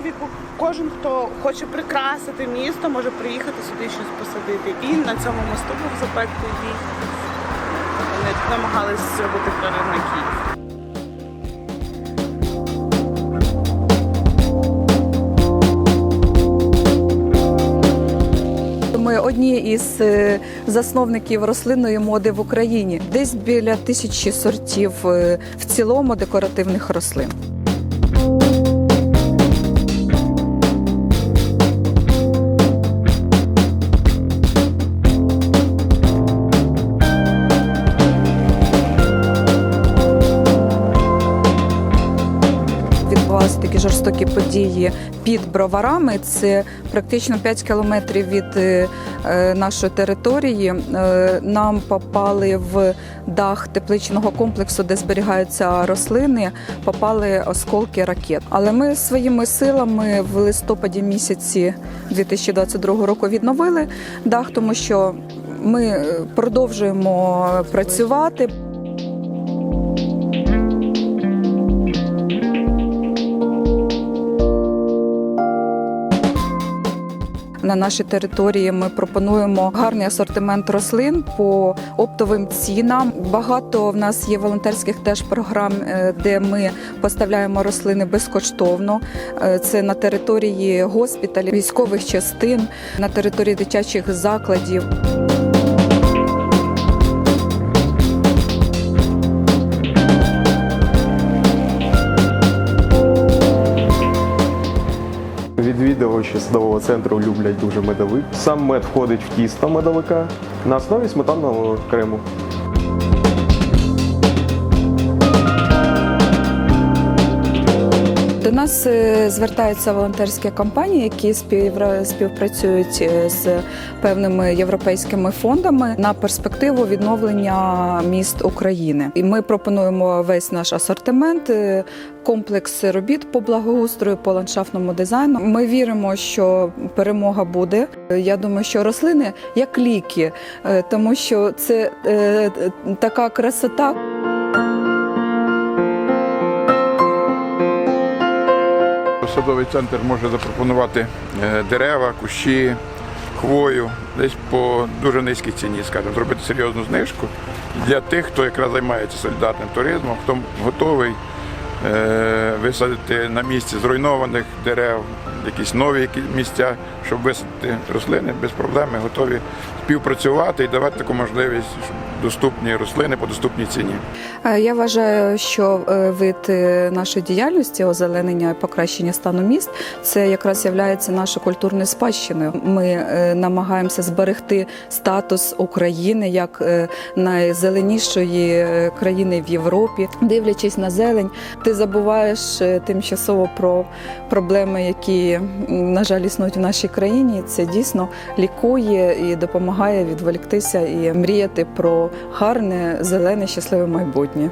Київ, і кожен, хто хоче прикрасити місто, може приїхати сюди щось посадити. І на цьому мосту був запеклий бій. Вони намагались зробити Київ. Ми одні із е, засновників рослинної моди в Україні. Десь біля тисячі сортів е, в цілому декоративних рослин. Відбувалися такі жорстокі події під броварами. Це практично 5 кілометрів від е, е, нашої території. Е, Нам попали в дах тепличного комплексу, де зберігаються рослини, попали осколки ракет. Але ми своїми силами в листопаді місяці 2022 року відновили дах, тому що ми продовжуємо працювати. На нашій території ми пропонуємо гарний асортимент рослин по оптовим цінам. Багато в нас є волонтерських теж програм, е, де ми поставляємо рослини безкоштовно. Е, Це на території госпіталів, військових частин, на території дитячих закладів. Відвідувачі садового центру люблять дуже медовик. Сам мед входить в тісто медовика на основі сметанного крему. До нас е, звертаються волонтерські компанії, які співпрацюють е, з певними європейськими фондами на перспективу відновлення міст України. І ми пропонуємо весь наш асортимент, е, комплекс робіт по благоустрою, по ландшафтному дизайну. Ми віримо, що перемога буде. Я думаю, що рослини як ліки, тому що це така красота. Садовий центр може запропонувати е, дерева, кущі, хвою десь по дуже низькій ціні, скажімо, зробити серйозну знижку для тих, хто якраз займається солідарним туризмом, хто готовий е, висадити на місці зруйнованих дерев, якісь нові місця, щоб висадити рослини без проблем, готові співпрацювати і давати таку можливість, доступні рослини по доступній ціні. Е, Я вважаю, що е, вид е, нашої діяльності озеленення і покращення стану міст це якраз є нашою культурною спадщиною. Ми намагаємося зберегти статус України як найзеленішої країни в Європі. Дивлячись на зелень, ти забуваєш тимчасово про проблеми, які на жаль існують в нашій країні. Це дійсно лікує і допомагає відволіктися і мріяти про гарне, зелене, щасливе майбутнє.